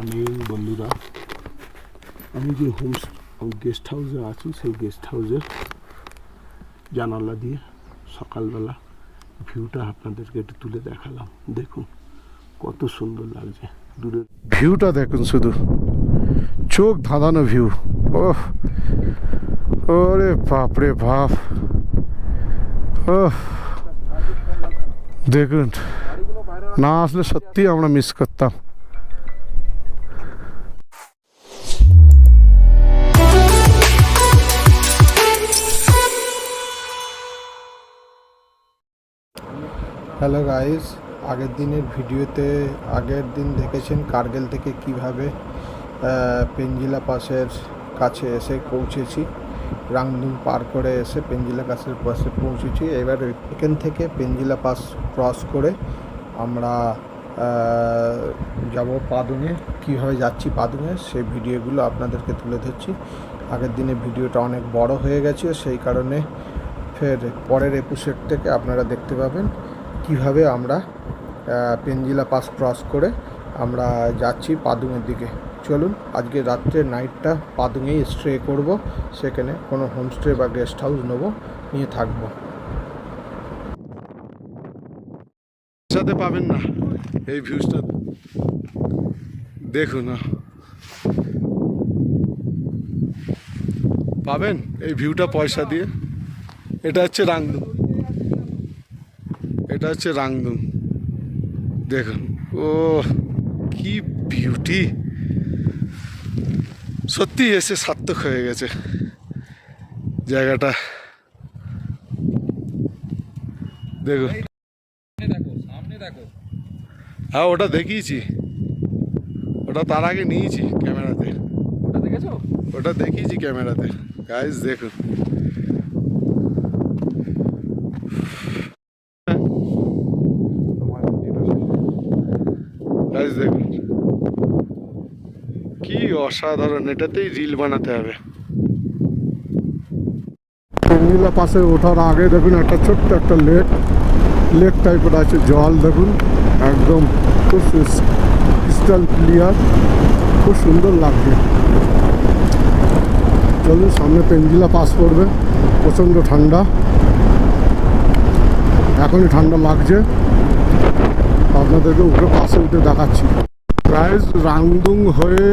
Morning বন্ধুরা আমি যে হোম গেস্ট হাউসে আছি সেই গেস্ট হাউসের জানালা দিয়ে সকালবেলা ভিউটা আপনাদেরকে একটু তুলে দেখালাম। দেখুন, কত সুন্দর লাগছে। দূরে ভিউটা দেখুন শুধু। চোখ ধাঁধানো ভিউ ও ওরে বাপ রে বাপ। ও দেখুন, না আসলে সত্যি আমরা মিস করতাম। হ্যালো গাইস আগের দিনের ভিডিওতে আগের দিন দেখেছেন কার্গেল থেকে কীভাবে পেঞ্জিলা পাসের কাছে এসে পৌঁছেছি। রাংদুম পার করে এসে পেঞ্জিলা পাসের পাশে পৌঁছেছি। এবার এখান থেকে পেঞ্জিলা পাস ক্রস করে আমরা যাব পাদুঙে কীভাবে যাচ্ছি পাদুঙে সেই ভিডিওগুলো আপনাদেরকে তুলে ধরছি। আগের দিনে ভিডিওটা অনেক বড় হয়ে গেছে, সেই কারণে ফের পরের এপিসোড থেকে আপনারা দেখতে পাবেন। কীভাবে আমরা পেনজিলা পাস ক্রস করে আমরা যাচ্ছি পাদুঙের দিকে। চলুন, আজকে রাত্রে নাইটটা পাদুঙেই স্টে করব। সেখানে কোনো হোমস্টে বা গেস্ট হাউস নেব, নিয়ে থাকব। সাথে পাবেন না এই ভিউজটা। দেখুন পাবেন এই ভিউটা পয়সা দিয়ে। এটা হচ্ছে রাংদুম এটা হচ্ছে রাংদুম দেখুন ও কি বিউটি সত্যি এসে সার্থক হয়ে গেছে জায়গাটা। দেখুন। দেখো হ্যাঁ ওটা দেখিয়েছি। ওটা তার আগে নিয়েছি ক্যামেরাতে। ওটা দেখেছ? ওটা দেখিয়েছি ক্যামেরাতে। গাইজ দেখুন। গাইজ দেখুন। কি অসাধারণ, এটাতেই রিল বানাতে হবে। পেঙ্গিলা পাশে ওঠার আগে দেখুন, একটা ছোট্ট একটা লেক লেক টাইপের আছে জল, দেখুন। একদম খুব ক্রিস্টাল ক্লিয়ার খুব সুন্দর লাগছে। চলুন, সামনে পেঞ্জিলা পাস করবে প্রচণ্ড ঠান্ডা। এখনই ঠান্ডা লাগছে। আপনাদেরকে উপরে পাশে উঠে দেখাচ্ছি। প্রায় রাংদুং হয়ে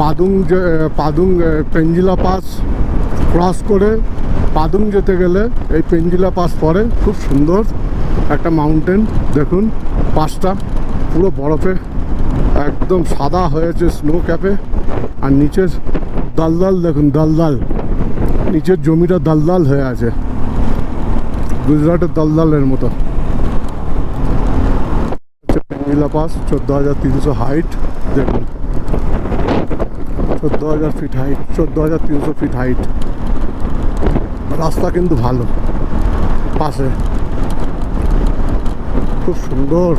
পাদুং যে পাদুং পেঞ্জিলা পাস ক্রস করে পাদুং যেতে গেলে এই পেঞ্জিলা পাস পরে খুব সুন্দর একটা মাউন্টেন। দেখুন পাসটা পুরো বরফে একদম সাদা হয়েছে স্নো ক্যাপে আর নিচের দালদাল, দেখুন, দালদাল। নিচের জমিটা দালদাল হয়ে আছে। গুজরাটের দালদালের মতো। পেঙ্গিলা পাস চোদ্দ হাজার তিনশো হাইট দেখুন। চোদ্দ হাজার ফিট হাইট চোদ্দ হাজার তিনশো ফিট হাইট রাস্তা কিন্তু ভালো, পাশে। খুব সুন্দর,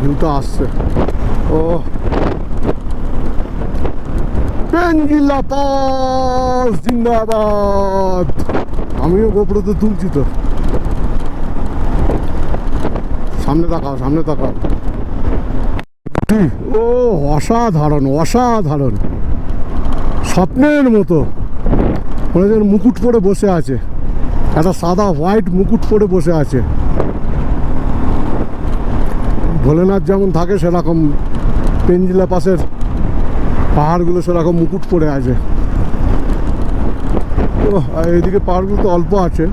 ভিউটা আসছে। ও। পেঙ্গিলা পাস, জিন্দাবাদ। আমিও গোপড়োতে তুলছি তো। সামনে তাকাও সামনে তাকাও। ও, অসাধারণ অসাধারণ। স্বপ্নের মতো। যেন মুকুট পরে বসে আছে। একটা সাদা হোয়াইট মুকুট পরে বসে আছে। ভোলেনাথ যেমন থাকে, সেরকম পেঞ্জিলা পাশের পাহাড়গুলো সেরকম মুকুট পরে আছে। এইদিকে পাহাড়গুলো তো অল্প আছে।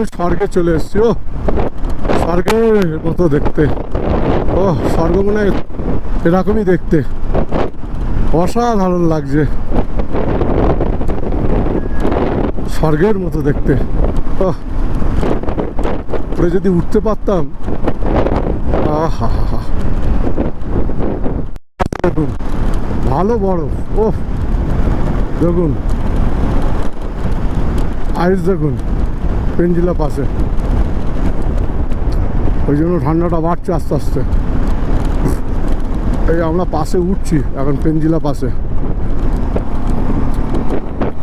আমি স্বর্গে চলে এসেছি ও স্বর্গের মতো দেখতে। ও স্বর্গ মনে এরকমই দেখতে। অসাধারণ লাগছে। স্বর্গের মতো দেখতে। ও যদি উঠতে পারতাম। আহা, হা ভালো বরফ ও দেখুন। আইস দেখুন। পেঞ্জিলা পাশে। ওই জন্য ঠান্ডাটা বাড়ছে আস্তে আস্তে। এই আমরা পাশে উঠছি এখন পেনজিলা পাশে।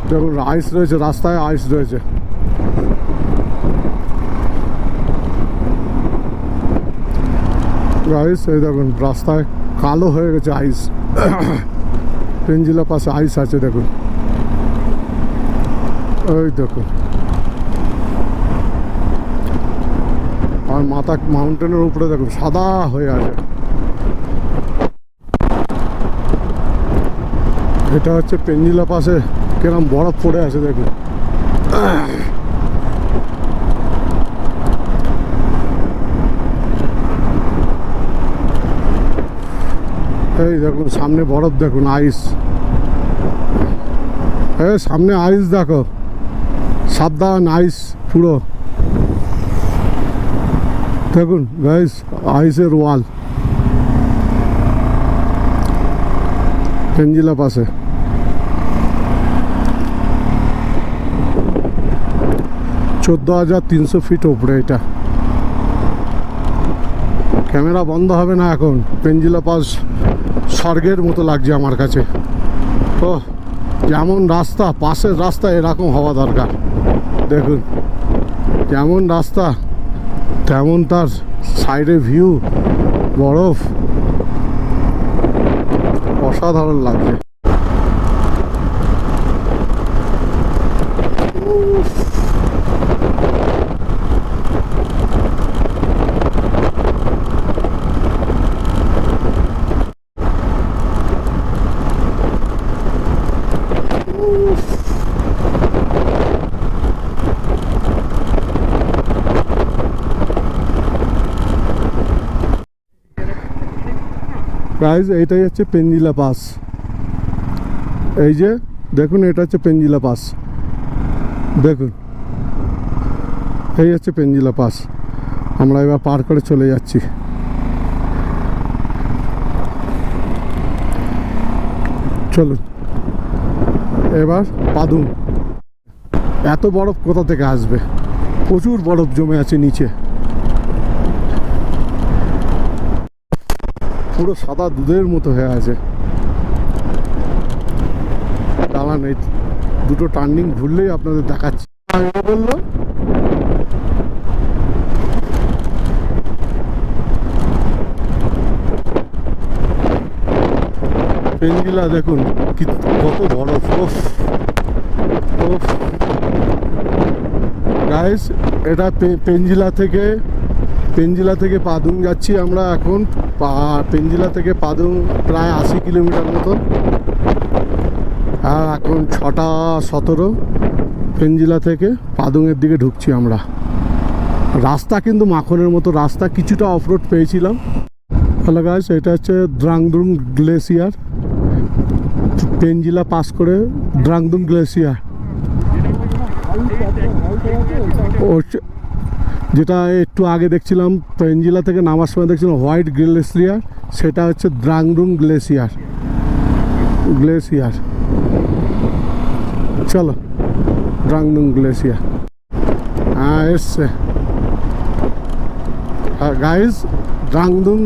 দেখুন আইস রয়েছে, রাস্তায় আইস রয়েছে। আইস এই দেখুন, রাস্তায় কালো হয়ে গেছে আইস পেনজিলা পাশে আইস আছে, দেখুন। ওই দেখুন। আর মাথা মাউন্টেনের উপরে দেখুন সাদা হয়ে আছে। এটা হচ্ছে পেঞ্জিলা পাশে কিরম বরফ পড়ে আছে দেখুন এই দেখুন সামনে বরফ, দেখুন আইস এই সামনে আইস দেখো। সাবধান আইস পুরো। দেখুন গাইস আইসের ওয়াল পেঞ্জিলা পাশে। চোদ্দ হাজার তিনশো ফিট ওপরে এটা। ক্যামেরা বন্ধ হবে না এখন। পেঞ্জিলা পাস স্বর্গের মতো লাগছে আমার কাছে। তো, যেমন রাস্তা, পাশের রাস্তা এরকম হওয়া দরকার। দেখুন, যেমন রাস্তা তেমন তার সাইডে ভিউ বরফ। অসাধারণ লাগছে। গাইজ এইটাই হচ্ছে পেঞ্জিলা পাস। এই যে, দেখুন, এটা হচ্ছে পেঞ্জিলা পাস। দেখুন, এই হচ্ছে পেঞ্জিলা পাস। আমরা এবার পার করে চলে যাচ্ছি। চলুন, এবার পাদুম। এত বরফ কোথা থেকে আসবে? প্রচুর বরফ জমে আছে নিচে। পুরো সাদা দুধের মতো হয়ে আছে। দাঁড়ান, এই দুটো টার্নিং ঘুরলেই আপনাদের দেখাচ্ছি। বলল, পেনগিলা দেখুন, কি কত বরফ ওফ গাইস এটা পেনজিলা থেকে পেনজিলা থেকে পাদুং যাচ্ছি আমরা এখন। পা- পেনজিলা থেকে পাদুং প্রায় আশি কিলোমিটার মতো আর এখন ছটা সতেরো পেনজিলা থেকে পাদুংয়ের দিকে ঢুকছি আমরা। রাস্তা কিন্তু মাখনের মতো, রাস্তা কিছুটা অফরোড পেয়েছিলাম। হ্যালো গাইস এটা হচ্ছে দ্রাংদুম গ্লেসিয়ার। পেনজিলা পাস করে দ্রাংদুম গ্লেসিয়ার। যেটা একটু আগে দেখছিলাম পেনজিলা থেকে নামার সময় দেখছিলাম, হোয়াইট গ্লেসিয়ার, সেটা হচ্ছে দ্রাংদুম গ্লেসিয়ার। গ্লেসিয়ার। চলো দ্রাংদুম গ্লেসিয়ার। হ্যাঁ এসছে। গাইজ দ্রাংদুম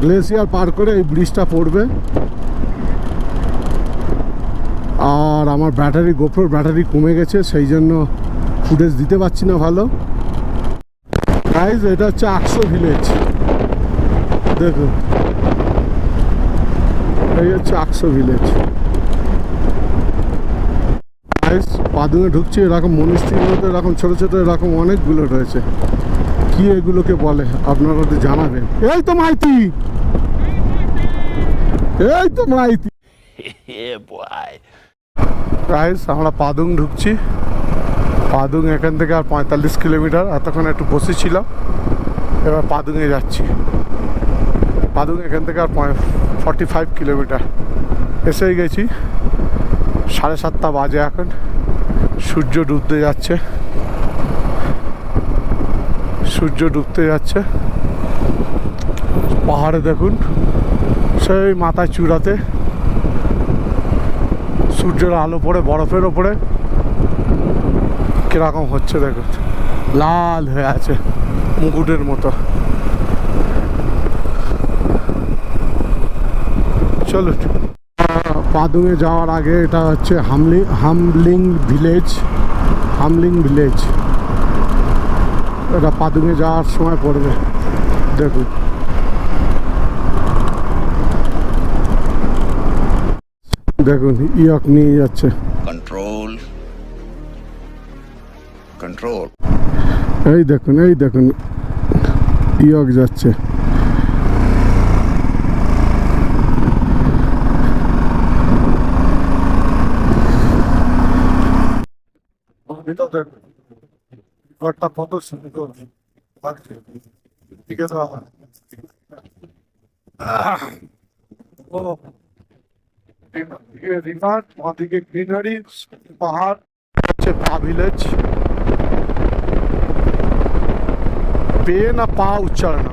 গ্লেসিয়ার পার করে এই ব্রিজটা পড়বে। আর আমার ব্যাটারি, গোপ্রোর ব্যাটারি কমে গেছে, সেই জন্য ফুটেজ দিতে পারছি না ভালো। গাইজ এটা হচ্ছে আকশো ভিলেজ দেখুন। এই হচ্ছে আকশো ভিলেজ গাইজ পাদুঙে ঢুকছি এরকম মধ্যে এরকম ছোটো ছোটো এরকম অনেকগুলো রয়েছে। কি এগুলোকে বলে আপনারা তো জানাবেন। এই তো মাইতি! এই তো মাইতি! গাইস আমরা পাদুং ঢুকছি। পাদুং এখান থেকে আর পঁয়তাল্লিশ কিলোমিটার, এতক্ষণ একটু বসেছিলাম এবার পাদুঙে যাচ্ছি। পাদুং এখান থেকে আর ফর্টি ফাইভ কিলোমিটার। এসেই গেছি, সাড়ে সাতটা বাজে এখন, সূর্য ডুবতে যাচ্ছে। সূর্য ডুবতে যাচ্ছে। পাহাড়ে দেখুন, সেই মাথায় চূড়াতে, সূর্যের আলো পড়ে, বরফের ওপরে। কীরকম হচ্ছে দেখো। লাল হয়ে আছে মুকুটের মতো। চলো পাদুয়ে যাওয়ার আগে এটা হচ্ছে হামলি, হামলিং ভিলেজ হামলিং ভিলেজ। এটা পাদুয়ে যাওয়ার সময় পড়বে দেখুন দেখুন, ইয়ক নিয়ে যাচ্ছে। Control. এই দেখুন এই দেখুন। ইয়ক যাচ্ছে। ঘরটা কত সুন্দর ঠিক আছে ও রিভার ওদিকে গ্রিনারি পাহাড় হচ্ছে পা ভিলেজ পে না পা উচ্চারণ।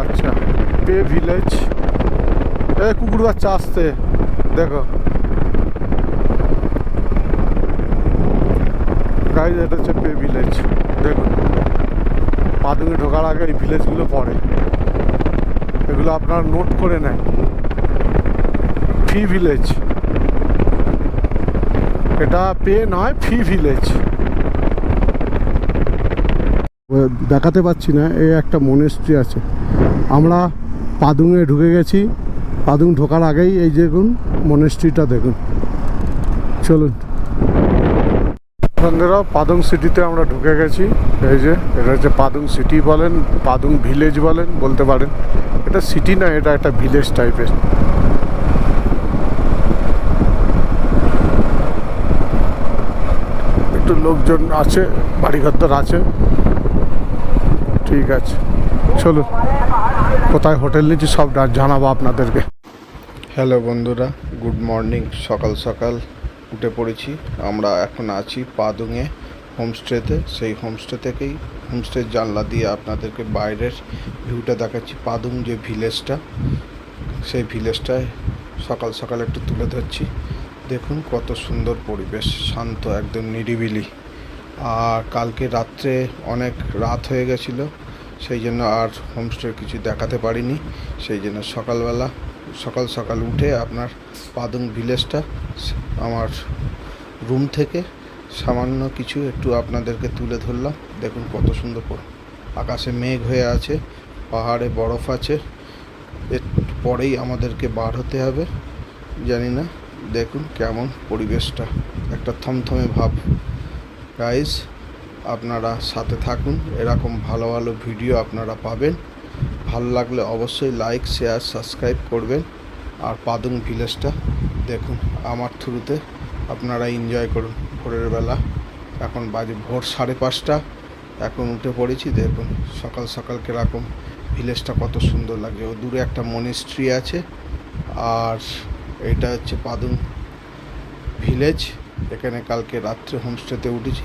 আচ্ছা পে ভিলেজ এ কুকুর বাচ্চা আসতে দেখো গাইজ এটা হচ্ছে পে ভিলেজ দেখুন পাদুকে ঢোকার আগে এই ভিলেজগুলো পড়ে এগুলো আপনারা নোট করে নেয় ফি ভিলেজ এটা পে নয় ফি ভিলেজ দেখাতে পাচ্ছি না এই একটা মনেস্ট্রি আছে। আমরা পাদুঙে ঢুকে গেছি। পাদুং ঢোকার আগেই এই দেখুন মনেস্ট্রিটা দেখুন। চলুন। বন্ধুরা, পাদুং সিটিতে আমরা ঢুকে গেছি। এই যে, এটা হচ্ছে পাদুং সিটি বলেন, পাদুং ভিলেজ বলেন, বলতে পারেন। এটা সিটি না, এটা একটা ভিলেজ টাইপের একটু লোকজন আছে বাড়িঘর আছে। ঠিক আছে। চলো কোথায় হোটেল নিচ্ছি সব জানাব আপনাদেরকে। হ্যালো বন্ধুরা, গুড মর্নিং, সকাল সকাল উঠে পড়েছি। আমরা এখন আছি পাদুঙে হোমস্টেতে। সেই হোমস্টে থেকেই, হোমস্টের জানলা দিয়ে আপনাদেরকে বাইরের ভিউটা দেখাচ্ছি। পাদুং যে ভিলেজটা, সেই ভিলেজটায় সকাল সকাল একটু তুলে ধরছি। দেখুন কত সুন্দর পরিবেশ, শান্ত, একদম নিরিবিলি। আর কালকে রাত্রে অনেক রাত হয়ে গেছিল, সেই জন্য আর হোমস্টের কিছু দেখাতে পারিনি। সেই জন্য সকালবেলা, সকাল সকাল উঠে আপনার পাদুং ভিলেজটা, আমার রুম থেকে সামান্য কিছু একটু আপনাদেরকে তুলে ধরলাম। দেখুন কত সুন্দর আকাশে মেঘ হয়ে আছে, পাহাড়ে বরফ আছে। এর পরেই আমাদেরকে বার হতে হবে, জানি না। দেখুন কেমন পরিবেশটা। একটা থমথমে ভাব। গাইস আপনারা সাথে থাকুন। এরকম ভালো ভালো ভিডিও আপনারা পাবেন। ভালো লাগলে অবশ্যই লাইক শেয়ার সাবস্ক্রাইব করবেন। আর পাদুং ভিলেজটা দেখুন, আমার থ্রুতে আপনারা এনজয় করুন। ভোরের বেলা। এখন বাজে ভোর সাড়ে পাঁচটা। এখন উঠে পড়েছি, দেখুন সকাল সকাল কীরকম ভিলেজটা কত সুন্দর লাগে। ও দূরে একটা মনিস্ট্রি আছে। আর এটা হচ্ছে পাদুং ভিলেজ। এখানে কালকে রাত্রে হোমস্টেতে উঠেছি।